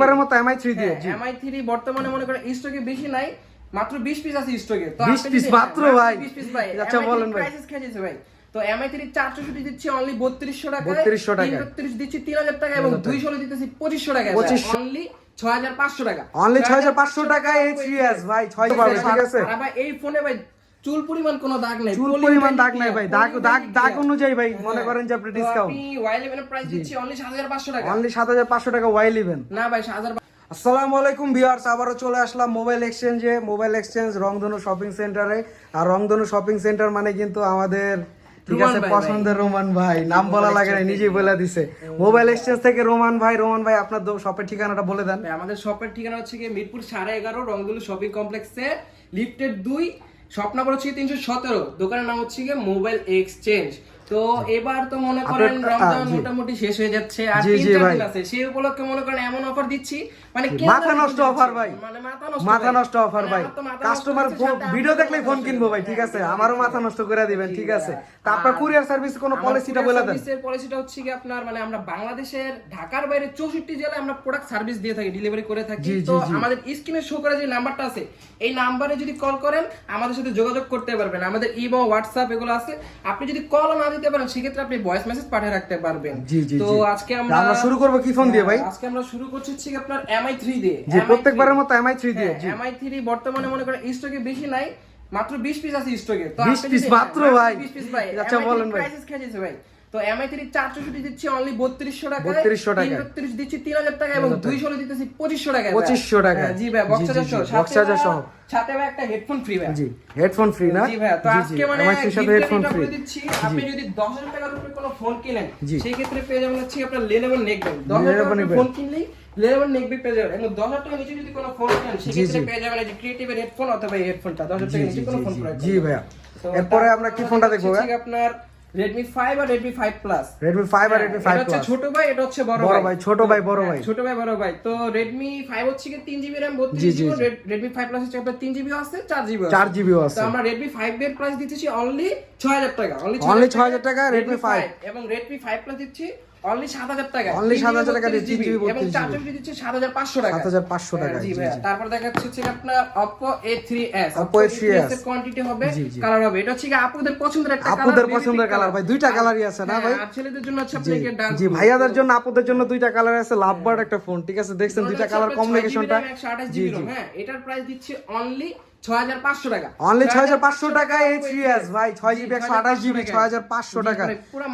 এবারের মতো MI three দিয়ে এমআই থ্রি বর্তমানে মনে করেন স্টকে বেশি নাই মাত্র 20 পিস আছে স্টকে 20 piece মাত্র ভাই। 20 পিস ভাই আচ্ছা, বলেন ভাই। প্রাইসেস খেয়েছে ভাই। তো এমআই থ্রি চারশো ছুটি দিচ্ছি অনলি বত্রিশশো টাকা 3200 টাকায়। তিরিশ দিচ্ছি তিন হাজার টাকা এবং দুইশো দিতেছি পঁচিশশো টাকা 2500 অনলি ছয় হাজার পাঁচশো টাকা। অনলি ছয় হাজার পাঁচশো টাকা এই থ্রি এস ভাই। ছয় ঠিক আছে। ভাই এই ফোনে ভাই চুল পরিমাণ কোনো দাগ নাই চুল পরিমাণ দাগ নাই ভাই দাগ দাগ দাগ অনুযায়ী ভাই মনে হ্যাঁ। করেন যে আপনি ডিসকাউন্ট আপনি Y11 এর প্রাইস দিচ্ছি অনলি 7500 টাকা। অনলি সাত হাজার পাঁচশো টাকা ওয়াই লিবেন না ভাই 7000 আসসালামু আলাইকুম ভিউয়ার্স আবারও চলে আসলাম মোবাইল এক্সচেঞ্জে মোবাইল এক্সচেঞ্জ রংধনু শপিং সেন্টারে আর রংধনু শপিং সেন্টার মানে কিন্তু আমাদের ঠিক আছে পছন্দের রোমান ভাই। নাম বলা লাগে না নিজেই বলে দিছে। মোবাইল এক্সচেঞ্জ থেকে রোমান ভাই রোমান ভাই আপনার শপের ঠিকানাটা বলে দেন। আমাদের শপের ঠিকানা হচ্ছে কি মিরপুর সাড়ে এগারো রংগুলো শপিং কমপ্লেক্সে লিফটেড দুই শপ নাম্বার হচ্ছে তিনশো সতেরো। দোকানের নাম হচ্ছে গিয়ে মোবাইল এক্সচেঞ্জ তো এবার তো মনে করেন রমজান মোটামুটি শেষ হয়ে যাচ্ছে আর তিন চার দিন আছে। সেই উপলক্ষে মনে করেন এমন অফার দিচ্ছি মানে মাথা নষ্ট offer ভাই। মানে মাথা নষ্ট মাথা নষ্ট অফার মানে ভাই। কাস্টমার ভিডিও দেখলেই ফোন কিনবো ভাই ঠিক আছে? হ্যাঁ, আমারও মাথা নষ্ট করে দিবেন ঠিক আছে। তা আপনার কুরিয়ার সার্ভিস কোনো পলিসিটা বলে দেন। পলিসিটা হচ্ছে কি আপনার মানে আমরা বাংলাদেশের ঢাকার বাইরে চৌষট্টি জেলায় আমরা প্রোডাক্ট সার্ভিস দিয়ে থাকি ডেলিভারি করে থাকি। তো আমাদের স্ক্রিনে শো করা যে নাম্বারটা আছে এই নাম্বারে যদি কল করেন আমাদের সাথে যোগাযোগ করতে পারবেন। আমাদের ইমো হোয়াটসঅ্যাপ এগুলো আছে। আপনি যদি কল না দিতে পারেন সেক্ষেত্রে আপনি ভয়েস মেসেজ পাঠিয়ে রাখতে পারবেন। তো আজকে আমরা আমরা শুরু করব কি ফোন দিয়ে ভাই? হ্যাঁ, আজকে আমরা শুরু করছি হচ্ছে আপনার এমআই থ্রি দিয়ে। প্রত্যেকবারের মতো এমআই থ্রি দিয়ে এম এমআই থ্রি বর্তমানে মনে করেন স্টকে বেশি নাই মাত্র 20 পিস আছে স্টকে বিশ পিস মাত্র ভাই। 20 পিস ভাই আচ্ছা, বলেন ভাই। ভাই? তো এমআই থ্রি চারশো ছুটি দিচ্ছি অনলি বত্রিশশো টাকা 3200 টাকায়। তিরিশ দিচ্ছি তিন হাজার টাকা এবং দুইশো দিতেছি পঁচিশশো টাকা 2500 টাকায়। জি ভাই বক্স জি, চার্জার জি, সহ। সাথে ভাই একটা হেডফোন ফ্রি ভাই। জি হেডফোন ফ্রি না? জি ভাই তো আজকে মানে সাথে হেডফোন ফ্রি দিচ্ছি। আপনি যদি 10000 টাকার উপরে কোনো ফোন কিনেন জি। সেই ক্ষেত্রে পেয়ে যাবেন হচ্ছে আপনার Lenovo Neckband 10000 Lenovo টাকার ফোন কিনলেই Lenovo Neckband পেয়ে যাবেন। এবং 10000 টাকার নিচে যদি কোনো ফোন কিনেন সেই ক্ষেত্রে পেয়ে যাবেন এই যে হেডফোন অথবা এই হেডফোনটা 10000 জি টাকার নিচে কোনো ফোন জি। ভাইয়া। এরপরে আমরা কি ফোনটা দেখব হচ্ছে আপনার Redmi 5 আর Redmi 5 Plus রেডমি ফাইভ আর রেডমি ফাইভ এটা হচ্ছে ছোট ভাই এটা হচ্ছে বড় ভাই, ছোট ভাই, বড় হ্যাঁ, ভাই। ছোট ভাই বড় ভাই। তো Redmi 5 হচ্ছে কি তিন জিবি RAM জি, 32 জি, জিবি জি। Redmi 5 Plus হচ্ছে আপনার 3 জিবি আছে চার জিবি চার আছে তো আমরা Redmi 5 এর প্রাইস দিতেছি অনলি 6000 টাকা অনলি Only 6000 টাকা, Redmi 5 এবং Redmi 5 Plus দিচ্ছি অনলি 7000 টাকা। Only 3 7000 টাকা জিবি, দিয়ে জিবি, এবং 32 4 7500 টাকা। 7500 টাকা, হ্যাঁ, জি জি, ভাই তারপর দেখাচ্ছে হচ্ছে কি আপনার Oppo A3s Oppo A3s এর কোয়ান্টিটি হবে। কালার হবে। এটা হচ্ছে কি আপুদের পছন্দের একটা কালার আপুদের পছন্দের কালার ভাই দুইটা কালারই আছে না ভাই? ছেলেদের জন্য হচ্ছে আপনাকে ডার্ক জি ভাইয়াদের জন্য আপুদের জন্য দুইটা কালার আছে লাভ বার্ড একটা ফোন ঠিক আছে? দেখছেন দুইটা কালার কম্বিনেশনটা জি জি। হ্যাঁ এটার প্রাইস দিচ্ছি অনলি 6500 টাকা। অনলি ছয় হাজার পাঁচশো টাকা এই থ্রি ভাই ছয় জিবি টাকা।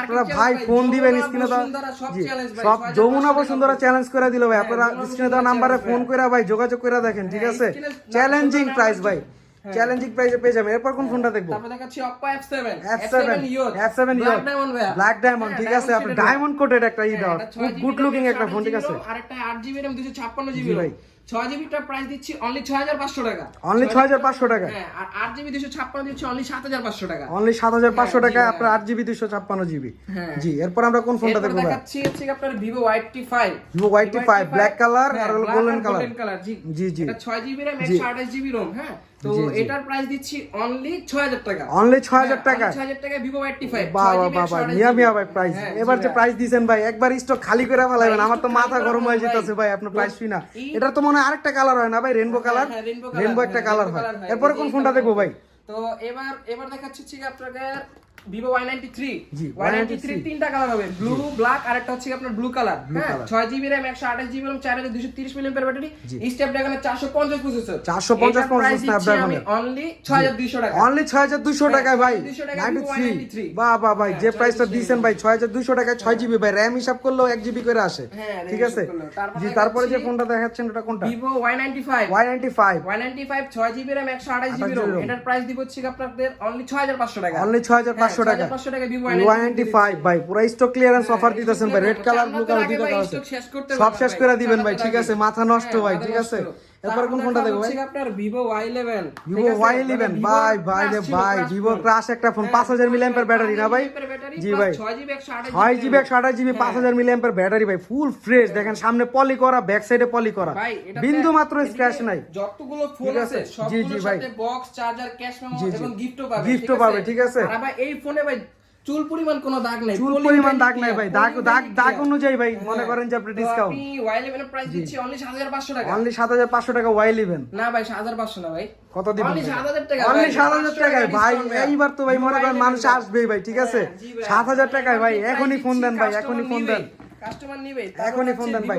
আপনারা ভাই ফোন দিবেন যমুনা স্ক্রিনে দাও। সব জি challenge ভাই, সব 6500 যমুনা বসুন্ধরা চ্যালেঞ্জ করে দিল ভাই। আপনারা স্ক্রিনে দেওয়া বসুন্ধরা নাম্বারে ফোন করে ভাই যোগাযোগ করে দেখেন ঠিক হ্যাঁ, আছে? চ্যালেঞ্জিং প্রাইস ভাই। চ্যালেঞ্জিং প্রাইসে পেয়ে যাবেন। এরপর কোন ফোনটা দেখব? তারপর দেখাচ্ছি Oppo F7 F7 F7 Black Diamond ভাইয়া। ব্ল্যাক ডায়মন্ড হ্যাঁ, ঠিক আছে আপনি ডায়মন্ড কোটেড একটা ই হ্যাঁ, দাও এটা খুব 6 গুড লুকিং একটা ফোন ঠিক আছে? GB আর 8 জিবি RAM 256 জিবি ভাই। 6 জিবিটার প্রাইস দিচ্ছি অনলি 6500 টাকা। অনলি ছয় হাজার পাঁচশো টাকা? হ্যাঁ আর 8 জিবি 256 দিচ্ছি অনলি 7500 টাকা। অনলি সাত হাজার পাঁচশো হ্যাঁ, ভাই। আপনার আট জিবি দুইশো ছাপ্পান্ন জিবি হ্যাঁ। জি এরপর আমরা কোন ফোনটা দেখব দেখাচ্ছি হচ্ছে আপনার Vivo Y85 Vivo Y85, black five আর কালার golden গোল্ডেন কালার জি। জি, জি। এটা 6 জিবি RAM জি। 128 জিবি ROM হ্যাঁ। তো। এটার প্রাইস দিচ্ছি অনলি 6000 টাকা। অনলি হাজার হ্যাঁ, টাকা। only 6000 টাকা Vivo Y85 বাবা বাবা মিয়া মিয়া ভাই প্রাইস হ্যাঁ, এবার যে ভাই। প্রাইস দিয়েছেন ভাই একবার স্টক খালি করে আমার তো মাথা গরম হয়ে যেতেছে ভাই। আপনার প্রাইস এটা তো মনে হয় আরেকটা কালার হয় না ভাই রেনবো কালার হ্যাঁ, রেনবো একটা কালার হয়। এরপরে কোন ফোনটা দেখব ভাই? তো এবার এবার দেখাচ্ছি আপনাদের আপনাকে Vivo Y ninety three Y ninety three তিনটা কালার হবে। ব্লু ব্ল্যাক আর একটা হচ্ছে আপনার ব্লু কালার হ্যাঁ? ছয় জিবি র্যাম একশো আঠাশ জিবি র্যাম চার হাজার দুশো তিরিশ মিলিয়ন ব্যাটারি চারশো পঞ্চাশ প্রসেসর 450 processor Snapdragon এর। অনলি ছয় হাজার দুইশো টাকা। অনলি ছয় হাজার হ্যাঁ, টাকায় ভাই। নাইনটি থ্রি Y93 বা বা ভাই হ্যাঁ, যে প্রাইসটা দিয়েছেন ভাই ছয় হাজার দুইশো টাকায় ছয় জিবি ভাই র্যাম হিসাব করলেও এক জিবি করে আসে। হ্যাঁ, ঠিক আছে। তারপর জি তারপরে যে ফোনটা দেখাচ্ছেন ওটা কোনটা? Vivo Y ninety five Y ninety five Y ninety five ছয় জিবি র্যাম একশো আঠাশ জিবি 28 রোম এটার প্রাইস দিব হচ্ছে আপনাদের অনলি ছয় হাজার পাঁচশো টাকা। অনলি ছয় হাজার পাঁচশো টাকা। নাইনটি ফাইভ ভাই পুরো স্টক ক্লিয়ারেন্স অফার দিতেছেন ভাই। রেড কালার ব্লু কালার দুইটা কালার সব শেষ করে দিবেন ভাই ঠিক আছে? মাথা নষ্ট ভাই ঠিক আছে? এরপর কোন ফোনটা দেখব ভাই? আপনার Vivo Y eleven Vivo Y eleven ভাই ভাই রে ভাই ভিভো ক্রাশ একটা ফোন পাঁচ হাজার মিলি ব্যাটারি না ভাই? জি ভাই। ছয় জিবি একশো আঠাশ ছয় জিবি একশো আঠাশ পাঁচ হাজার মিলি ব্যাটারি ভাই ফুল ফ্রেশ দেখেন সামনে পলি করা ব্যাক সাইডে পলি করা। বিন্দু মাত্র স্ক্র্যাচ নাই। যতগুলো ফোন আছে? আছে? জি, জি, সবগুলোর ভাই। সাথে বক্স চার্জার ক্যাশ মেমো। এবং গিফটও পাবে Gift ও পাবে, ঠিক আছে? আর ভাই এই ফোনে ভাই চুল পরিমাণ কোনো দাগ নাই চুল পরিমাণ দাগ নাই ভাই দাগ দাগ দাগ অনুযায়ী ভাই মনে হ্যাঁ। করেন যে আপনি ডিসকাউন্ট আপনি ওয়াই ইলেভেন প্রাইস দিচ্ছি অনলি 7500 টাকা। অনলি সাত হাজার পাঁচশো টাকা ওয়াই ইলেভেন না ভাই 7500 না ভাই। কত দিবেন অনলি 7000 টাকা অনলি ভাই, সাত হাজার টাকায় টাকা ভাই এইবার তো ভাই মনে করেন মানুষ। আসবেই ভাই ঠিক আছে? হ্যাঁ, সাত হাজার টাকায় ভাই এখনই ফোন দেন ভাই এখনই ফোন দেন। কাস্টমার নিবে এখনই ফোন দেন ভাই।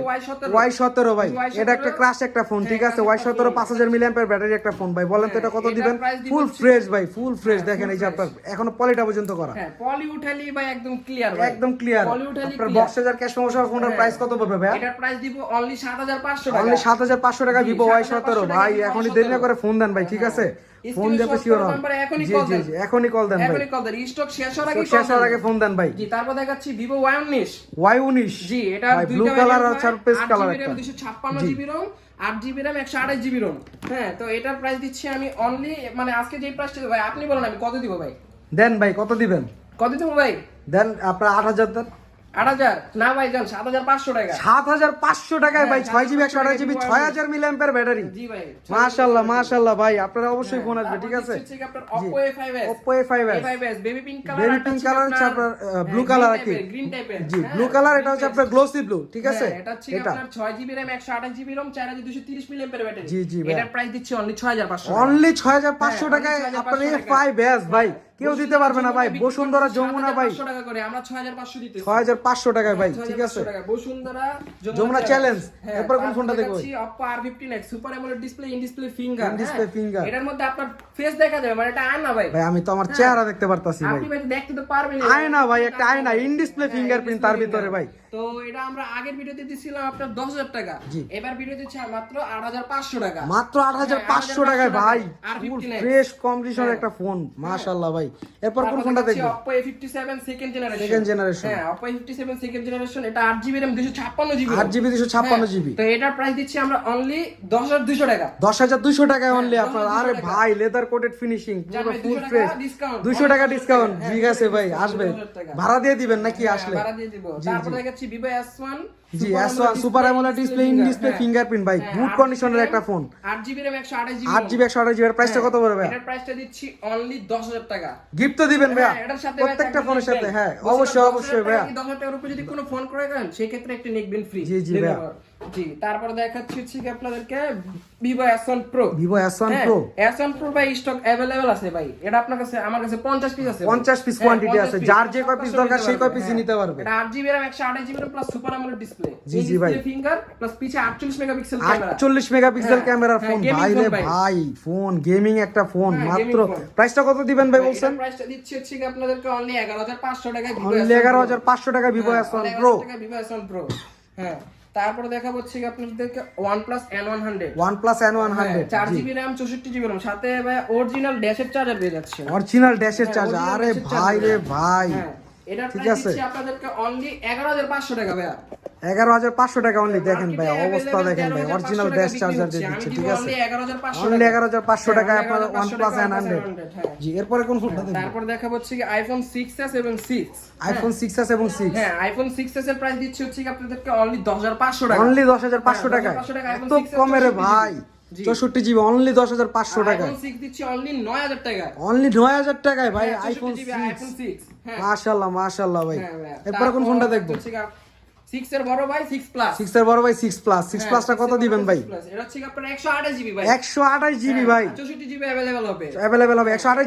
ওয়াই সতেরো। ভাই। এটা একটা ক্রাশ একটা ফোন ঠিক আছে? হ্যাঁ, ওয়াই সতেরো পাঁচ হাজার ব্যাটারি একটা ফোন ভাই। বলেন তো এটা কত হ্যাঁ, দিবেন? এটার price দিব ফুল ফ্রেশ ভাই ফুল ফ্রেশ হ্যাঁ, দেখেন এই যে আপনার এখনও পলিটা পর্যন্ত করা। হ্যাঁ পলি উঠালি ভাই একদম ক্লিয়ার একদম ক্লিয়ার পলি উঠালি আপনার বক্স হাজার ক্যাশ সমস্যা ফোনের হ্যাঁ। প্রাইস কত পড়বে ভাই এটার প্রাইস দিব অনলি 7500 টাকা। অনলি ভিভো ওয়াই সতেরো। ভাই এখনই Y17 দেরি না করে ফোন দেন ভাই ঠিক আছে? হ্যাঁ। ফোন শিওর হন এখনই জি দেন। এখনই কল দেন এখনই কল দেন। স্টক শেষ হওয়ার আগে শেষ হওয়ার আগে ফোন দেন ভাই। জি তারপর দেখাচ্ছি ভিভো Y19 ওয়াই উনিশ। জি এটা ব্লু কালার আর পেস্ট কালার একটা। 256 GB ROM 8 GB RAM 128 GB ROM হ্যাঁ তো এটার প্রাইস দিচ্ছি আমি অনলি মানে আজকে যে প্রাইসটা ভাই আপনি বলেন আমি কত দিব ভাই? দেন ভাই কত দিবেন? কত দিব ভাই? দেন আপনার আট হাজার দেন। 8000 না ভাই জান 7500 টাকা। সাত হাজার পাঁচশো টাকায় ভাই ছয় জিবি একশো আঠাশ জিবি ছয় হাজার মিলিয়াম্পের ব্যাটারি জি ভাই মাশাল্লাহ মাশাল্লাহ ভাই আপনারা অবশ্যই ফোন আসবে ঠিক আছে? দিচ্ছি হচ্ছে আপনার Oppo A5s Oppo A5s A5s baby pink colour baby pink colour হচ্ছে আপনার ব্লু কালার আর কি। গ্রিন টাইপের জি ব্লু কালার এটা হচ্ছে আপনার গ্লোসি ব্লু ঠিক আছে? এটা হচ্ছে আপনার 6 GB RAM 128 GB ROM 4230 milliampere battery জি, জি, এটার প্রাইস দিচ্ছি অনলি 6500 অনলি ছয় হাজার পাঁচশো টাকায় আপনার ভাই। কেউ দিতে পারবে না ভাই। বসুন্ধরা যমুনা ভাই। 7500 টাকা করে আমরা 6500 দিতেছি। ছয় হাজার পাঁচশো টাকায় ভাই ঠিক আছে? টাকা। বসুন্ধরা যমুনা চ্যালেঞ্জ হ্যাঁ, এরপর কোন ফোনটা দেখব? দেখাচ্ছি Oppo R15X super AMOLED display in display finger In-display finger। এটার মধ্যে আপনার ফেস দেখা যাবে মানে এটা আয়না ভাই। ভাই আমি তো আমার চেহারা দেখতে পারতাছি ভাই। আপনি দেখতে তো পারবেন আয়না ভাই একটা আয়না ইন ডিসপ্লে ফিঙ্গারপ্রিন্ট তার ভিতরে ভাই। তো এটা আমরা আগের ভিডিওতে দিছিলাম আপনার 10000 টাকা। এবার ভিডিও দিচ্ছি মাত্র 8500 টাকা। মাত্র আট হাজার হ্যাঁ, পাঁচশো 8500 টাকায় ভাই। আর 59 ফ্রেশ কন্ডিশনের হ্যাঁ। একটা ফোন মাশাল্লাহ ভাই। এরপর কোন ফোনটা দেখব? Oppo A57 second generation Second generation। হ্যাঁ Oppo A57 সেকেন্ড জেনারেশন এটা 8GB RAM 256GB আট জিবি দুশো ছাপ্পান্ন জিবি তো এটার প্রাইস দিচ্ছি আমরা অনলি 10200 টাকা। দশ হাজার দুশো টাকায় অনলি হ্যাঁ, আপনার। আরে ভাই লেদার কোটেড ফিনিশিং জান পুরো ফুল 200 টাকা ফ্রেশ দুশো টাকা ডিসকাউন্ট হ্যাঁ, ঠিক আছে ভাই আসবে। ভাড়া দিয়ে দিবেন নাকি হ্যাঁ, আসলে? ভাড়া দিয়ে দিব। জি, তারপর জি। দেখাচ্ছি Vivo S1 জি Super super AMOLED display in display. Fingerprint ভাই। গুড 8GB কন্ডিশনের একটা ফোন 8GB RAM 128GB আট জিবি একশো আঠাশ জিবি প্রাইসটা কত পড়বে? এটার প্রাইসটা দিচ্ছি অনলি 10000 টাকা। গিফট তো দিবেন ভাইয়া। এটার সাথে প্রত্যেকটা ফোনের সাথে হ্যাঁ অবশ্যই অবশ্যই টাকার উপরে যদি কোনো ফোন করে দেন সেই ক্ষেত্রে একটা নেকবেন ফ্রি জি, জি, ভাইয়া। জি তারপর দেখাচ্ছি হচ্ছে কি আপনাদেরকে Vivo S one Pro Vivo S one Pro S one Pro ভাই স্টক অ্যাভেলেবেল আছে ভাই। এটা আপনার কাছে আমার কাছে পঞ্চাশ পিস আছে ভাই। পঞ্চাশ পিস হ্যাঁ, কোয়ান্টিটি আছে। যার যে কয় পিস দরকার সেই কয় হ্যাঁ। নিতে পারবে। এটা আট জিবি র্যাম একশো আঠাশ জিবি প্লাস সুপার আমলের ডিসপ্লে জি, জি, ভাই। ফিঙ্গার প্লাস পিছে আটচল্লিশ মেগাপিক্সেল ক্যামেরা আটচল্লিশ মেগাপিক্সেল হ্যাঁ, ক্যামেরার হ্যাঁ, ফোন ভাই রে ভাই। ফোন গেমিং একটা ফোন হ্যাঁ, মাত্র। প্রাইসটা কত দিবেন ভাই বলছেন? প্রাইসটা দিচ্ছি হচ্ছে কি আপনাদেরকে অনলি এগারো হাজার পাঁচশো টাকায় Vivo অনলি S1 এগারো হাজার পাঁচশো টাকা ভিভো হ্যাঁ, এস ওয়ান অনেক প্রো টাকা Vivo S1 Pro হ্যাঁ। তারপরে দেখা হচ্ছে কি আপনাদেরকে OnePlus N100 OnePlus N one hundred চার সাথে ভাই অরিজিনাল ড্যাশের চার্জার পেয়ে যাচ্ছে অরিজিনাল ড্যাশের হ্যাঁ, চার্জার আরে ভাই রে। ভাই। হ্যাঁ ঠিক আছে। আপনাদেরকে অনলি এগারো হাজার পাঁচশো টাকা ভাইয়া। এগারো হাজার পাঁচশো টাকা অনলি দেখেন ভাই অবস্থা দেখেন ভাই অরিজিনাল টাকা চার্জার দিয়ে দিচ্ছে ঠিক আছে? only 11,500 অনলি টাকা। এগারো হাজার পাঁচশো হ্যাঁ, টাকায় আপনার 11,500 ওয়ান প্লাস টাকা এন হান্ড্রেড। জি এরপরে কোন ফোনটা দেখবেন তারপর দেখা হচ্ছে কি এবং এবং হ্যাঁ এর প্রাইস দিচ্ছে হচ্ছে কি আপনাদেরকে অনলি দশ হাজার পাঁচশো টাকা। অনলি 10,500 টাকা, এত কমে রে ভাই। চৌষট্টি জিবি অনলি দশ হাজার পাঁচশো সিক্স দিচ্ছি অনলি নয় হাজার টাকা। অনলি নয় হাজার টাকায় ভাই হ্যাঁ, আইফোন 64 GB সিক্স হ্যাঁ। মাশাল্লাহ মাশাল্লাহ ভাই। এরপর ভাইয়া। কোন ফোনটা দেখব? হচ্ছে এর বড় ভাই সিক্স প্লাস সিক্স এর বড় ভাই সিক্স প্লাস সিক্স প্লাসটা কত দিবেন ভাই? এটা হচ্ছে আপনার একশো আঠাশ জিবি ভাই। একশো আঠাশ জিবি ভাই। চৌষট্টি জিবি অ্যাভেলেবেল হবে।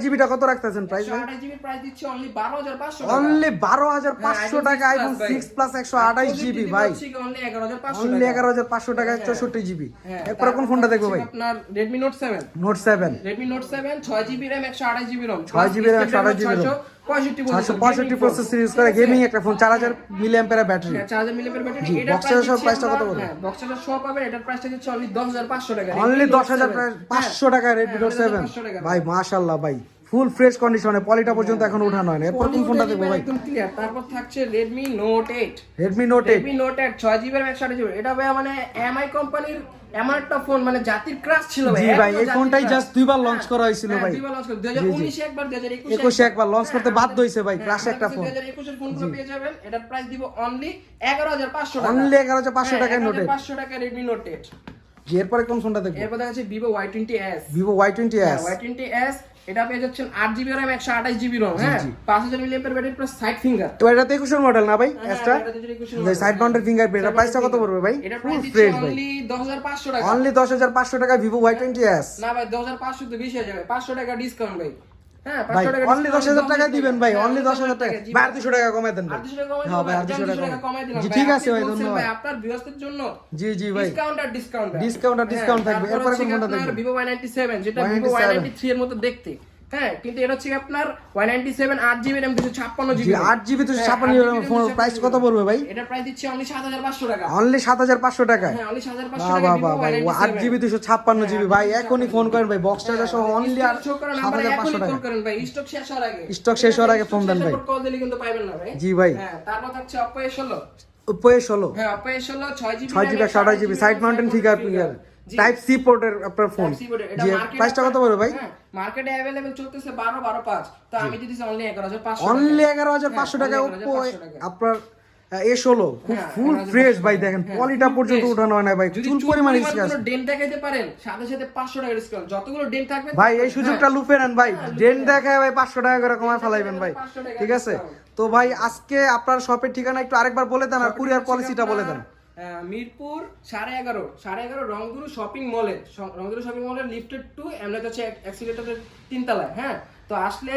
জিবিটা কত রাখতেছেন প্রাইস জিবি প্রাইস দিচ্ছে অনলি বারো হাজার পাঁচশো অনলি বারো হাজার পাঁচশো iPhone টাকা 6 আইফোন plus প্লাস একশো আঠাশ জিবি ভাই। অনলি এগারো হাজার পাঁচশো অনলি এগারো হাজার পাঁচশো টাকায় চৌষট্টি জিবি এরপরে কোন ফোনটা দেখব ভাই? আপনার Redmi Note seven Note seven Redmi Note seven ছয় জিবি একশো আঠাশ GB ROM 6GB RAM, 128GB ROM। পঁয়ষট্টি প্রসেসর ইউজ করে গেমিং একটা ফোন চার হাজার মিলি অ্যাম্পের ব্যাটারি চার হাজার কত? হ্যাঁ বক্সের এটার প্রাইসটা অনলি দশ হাজার পাঁচশো টাকা। অনলি দশ হাজার পাঁচশো টাকা রেডমি নোট সেভেন 10,500 টাকা। ভাই মাশাল্লাহ ভাই। ফুল ফ্রেশ কন্ডিশনে পলিটা পর্যন্ত এখন উঠানো হয় না এরপর কোন ফোনটা দেখব ভাই? একদম ক্লিয়ার তারপর থাকছে Redmi Note eight Redmi Note eight Redmi Note eight ছয় জিবি একশো আঠাশ জিবি এটা ভাই মানে এমআই কোম্পানির এমন একটা ফোন মানে জাতির ক্রাশ ছিল ভাই জি ভাই এই ফোনটাই জাস্ট দুইবার লঞ্চ হ্যাঁ, করা হয়েছিল হ্যাঁ, ভাই। দুইবার launch করেছে। 2019 এ একবার, 2021 এ একবার লঞ্চ করতে বাধ্য হয়েছে ভাই হ্যাঁ, ক্রাশ একটা ফোন 2021 এর ফোনগুলো পেয়ে যাবেন। এটার প্রাইস দিব only 11,500 টাকা। অনলি এগারো হাজার পাঁচশো হ্যাঁ, টাকায় নোট এইট 11,500 টাকা Redmi Note 8 জি এরপরে কোন ফোনটা দেখব? এরপর যাচ্ছে Vivo Y20s Vivo Y twenty হ্যাঁ, এস Y20s এটা পেয়ে যাচ্ছেন আট জিবি র্যাম একশো আঠাশ জিবি রম হ্যাঁ? পাঁচ হাজার মিলিয়ামের ব্যাটারি প্লাস সাইড ফিঙ্গার তো এটা তো একুশের মডেল না ভাই? এক্সট্রা সাইড মাউন্টেড ফিঙ্গার এটা প্রাইসটা কত পড়বে ভাই? এটা ফুল প্রাইস দিচ্ছে ফ্রেশ ভাই। অনলি দশ হাজার পাঁচশো টাকা। অনলি দশ হাজার পাঁচশো টাকা ভিভো ওয়াই টোয়েন্টি এস না ভাই দশ হাজার পাঁচশো তো বেশি হয়ে যাবে। পাঁচশো টাকা ডিসকাউন্ট ভাই। ভাই 500 অনলি দশ হাজার টাকা দিবেন ভাই হ্যাঁ, অনলি দশ হাজার টাকা। ভাই দুশো টাকা কমাই দেন ভাই। আর 200 টাকা কমাই হ্যাঁ ভাই আর দিলাম, দুশো টাকা টাকা কমাই দিলাম জি ঠিক আছে ভাই ধন্যবাদ আপনার ভিউয়ার্সদের জন্য জি জি ভাই। ডিসকাউন্ট আর ডিসকাউন্ট আর ডিসকাউন্ট থাকবে। এরপরে দেখবেন? ভিভো যেটা ভিভো এর মতো দেখতে। হ্যাঁ কিন্তু এটা হচ্ছে আপনার ওয়াই নাইনটি সেভেন আট জিবি র্যাম দুশো ছাপ্পান্ন জিবি আট জিবি তো ছাপ্পান্ন ফোন প্রাইস কত পড়বে ভাই এটা প্রাইস দিচ্ছে অনলি সাত হাজার পাঁচশো টাকা অনলি সাত হাজার পাঁচশো হ্যাঁ অনলি সাত হাজার পাঁচশো টাকা ভাই আট জিবি দুশো ছাপ্পান্ন জিবি ভাই এখনই ফোন করেন ভাই বক্স চার্জার সহ অনলি আর সাত হাজার পাঁচশো টাকা করেন ভাই স্টক শেষ হওয়ার আগে স্টক শেষ হওয়ার আগে ফোন দেন ভাই কল দিলে কিন্তু না ভাই জি ভাই হ্যাঁ তারপর ষোলো ষোলো হ্যাঁ ষোলো ছয় জিবি ছয় জিবি একশো আঠাশ GB side mountain finger finger type C পোর্টের আপনার ফোন জি প্রাইসটা কত পড়বে ভাই? মার্কেটে অ্যাভেলেবেল চলতেছে বারো বারো পাঁচ। তো আমি দিতেছি অনলি এগারো হাজার পাঁচশো অনলি এগারো হাজার পাঁচশো টাকা হ্যাঁ, ওপো আপনার এ ষোলো। খুব হ্যাঁ, ফুল ফ্রেশ ভাই দেখেন পলিটা পর্যন্ত। উঠানো হয় না ভাই যদি চুল পরিমাণ কোনো ডেন্ট দেখাইতে পারেন সাথে সাথে পাঁচশো টাকা ডিসকাউন্ট যতগুলো ডেন্ট থাকবে ভাই এই সুযোগটা লুফে নেন ভাই। হ্যাঁ, ডেন দেখায় ভাই পাঁচশো টাকা করে কমায় ফেলাইবেন ভাই। ঠিক আছে? তো ভাই আজকে আপনার শপের ঠিকানা একটু আরেকবার বলে দেন আর কুরিয়ার পলিসিটা বলে দেন। মিরপুর সাড়ে এগারো সাড়ে এগারো রংগুরু শপিং মলে রংদুরু শপিং মলের লিফটেড টু এমলেট হচ্ছে অ্যাক্সিলেটরের তিনতলায় হ্যাঁ? তো আসলে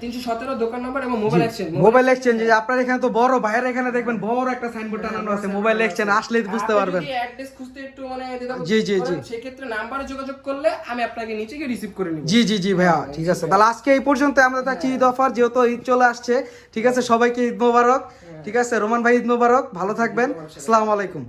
তিনশো সতেরো দোকান নম্বর এবং মোবাইল এক্সচেঞ্জ মোবাইল এক্সচেঞ্জ আপনার এখানে তো বড় বাইরে এখানে দেখবেন বড় একটা সাইনবোর্ড টানানো আছে মোবাইল এক্সচেঞ্জ আসলেই বুঝতে পারবেন। অ্যাড্রেস খুঁজতে একটু মানে জি, জি, জি। সেক্ষেত্রে নাম্বারে যোগাযোগ করলে আমি আপনাকে নিচে গিয়ে রিসিভ করে নিব। জি জি জি ভাইয়া ঠিক আছে। তাহলে আজকে এই পর্যন্ত আমরা থাকছি ঈদ অফার যেহেতু ঈদ চলে আসছে ঠিক আছে সবাইকে ঈদ মোবারক ঠিক আছে রোমান ভাই ঈদ মোবারক ভালো থাকবেন। আসসালামু আলাইকুম।